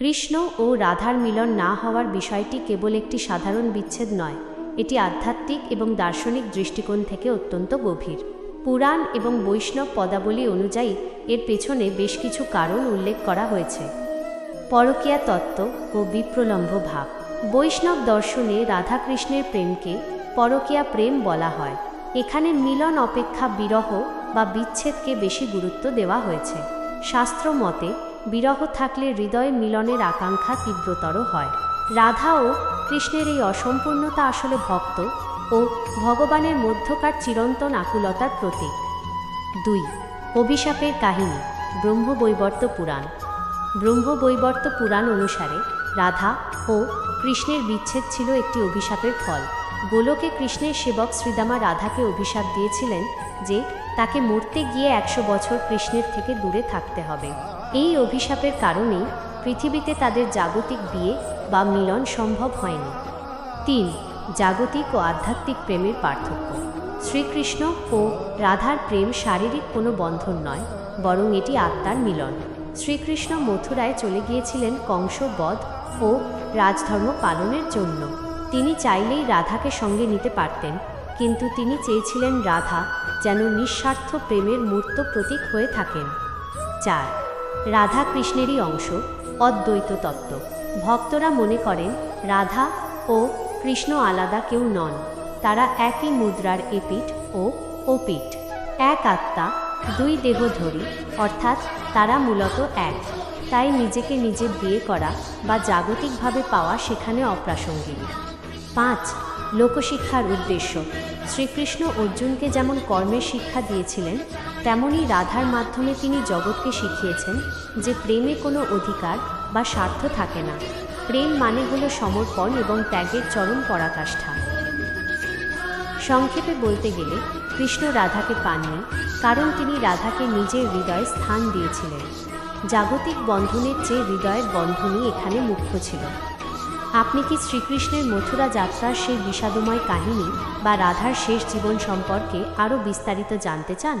কৃষ্ণ ও রাধার মিলন না হওয়ার বিষয়টি কেবল একটি সাধারণ বিচ্ছেদ নয়, এটি আধ্যাত্মিক এবং দার্শনিক দৃষ্টিকোণ থেকে অত্যন্ত গভীর। পুরাণ এবং বৈষ্ণব পদাবলী অনুযায়ী এর পেছনে বেশ কিছু কারণ উল্লেখ করা হয়েছে। পরকীয়া তত্ত্ব ও বিপ্রলম্ব ভাব। বৈষ্ণব দর্শনে রাধাকৃষ্ণের প্রেমকে পরকীয়া প্রেম বলা হয়। এখানে মিলন অপেক্ষা বিরহ বা বিচ্ছেদকে বেশি গুরুত্ব দেওয়া হয়েছে। শাস্ত্র মতে বিরহ থাকলে হৃদয় মিলনের আকাঙ্ক্ষা তীব্রতর হয়। রাধা ও কৃষ্ণের এই অসম্পূর্ণতা আসলে ভক্ত ও ভগবানের মধ্যকার চিরন্তন আকুলতার প্রতীক। দুই, অভিশাপের কাহিনী, ব্রহ্মবৈবর্ত পুরাণ। ব্রহ্মবৈবর্ত পুরাণ অনুসারে রাধা ও কৃষ্ণের বিচ্ছেদ ছিল একটি অভিশাপের ফল। গোলকে কৃষ্ণের সেবক শ্রীদামা রাধাকে অভিশাপ দিয়েছিলেন যে তাকে মরতে গিয়ে একশো বছর কৃষ্ণের থেকে দূরে থাকতে হবে। এই অভিশাপের কারণেই পৃথিবীতে তাদের জাগতিক বিয়ে বা মিলন সম্ভব হয়নি। তিন, জাগতিক ও আধ্যাত্মিক প্রেমের পার্থক্য। শ্রীকৃষ্ণ ও রাধার প্রেম শারীরিক কোনো বন্ধন নয়, বরং এটি আত্মার মিলন। শ্রীকৃষ্ণ মথুরায় চলে গিয়েছিলেন কংস, বধ ও রাজধর্ম পালনের জন্য। তিনি চাইলেই রাধাকে সঙ্গে নিতে পারতেন, কিন্তু তিনি চেয়েছিলেন রাধা যেন নিঃস্বার্থ প্রেমের মূর্ত প্রতীক হয়ে থাকেন। চার রাধা কৃষ্ণেরই অংশ, অদ্বৈত তত্ত্ব। ভক্তরা মনে করেন, রাধা ও কৃষ্ণ আলাদা কেউ নন। তারা একই মুদ্রার এপিঠ ও ওপিঠ। এক আত্মা, দুই দেহ ধরি অর্থাৎ তারা মূলত এক। তাই নিজেকে নিজে বিয়ে করা বা জাগতিকভাবে পাওয়া সেখানে অপ্রাসঙ্গিক। পাঁচ, লোকশিক্ষার উদ্দেশ্য। শ্রীকৃষ্ণ অর্জুনকে যেমন কর্মের শিক্ষা দিয়েছিলেন তেমনি রাধার মাধ্যমে তিনি জগৎকে শিখিয়েছেন যে প্রেমে কোনো অধিকার বা স্বার্থ থাকে না। প্রেম মানে হল সমর্পণ এবং ত্যাগের চরম পরাকাষ্ঠা। সংক্ষেপে বলতে গেলে, কৃষ্ণ রাধাকে পাননি, কারণ তিনি রাধাকে নিজের হৃদয়ে স্থান দিয়েছিলেন। জাগতিক বন্ধনের চেয়ে হৃদয়ের বন্ধনই এখানে মুখ্য ছিল। আপনি কি শ্রীকৃষ্ণের মথুরা যাত্রার সেই বিষাদময় কাহিনী বা রাধার শেষ জীবন সম্পর্কে আরও বিস্তারিত জানতে চান?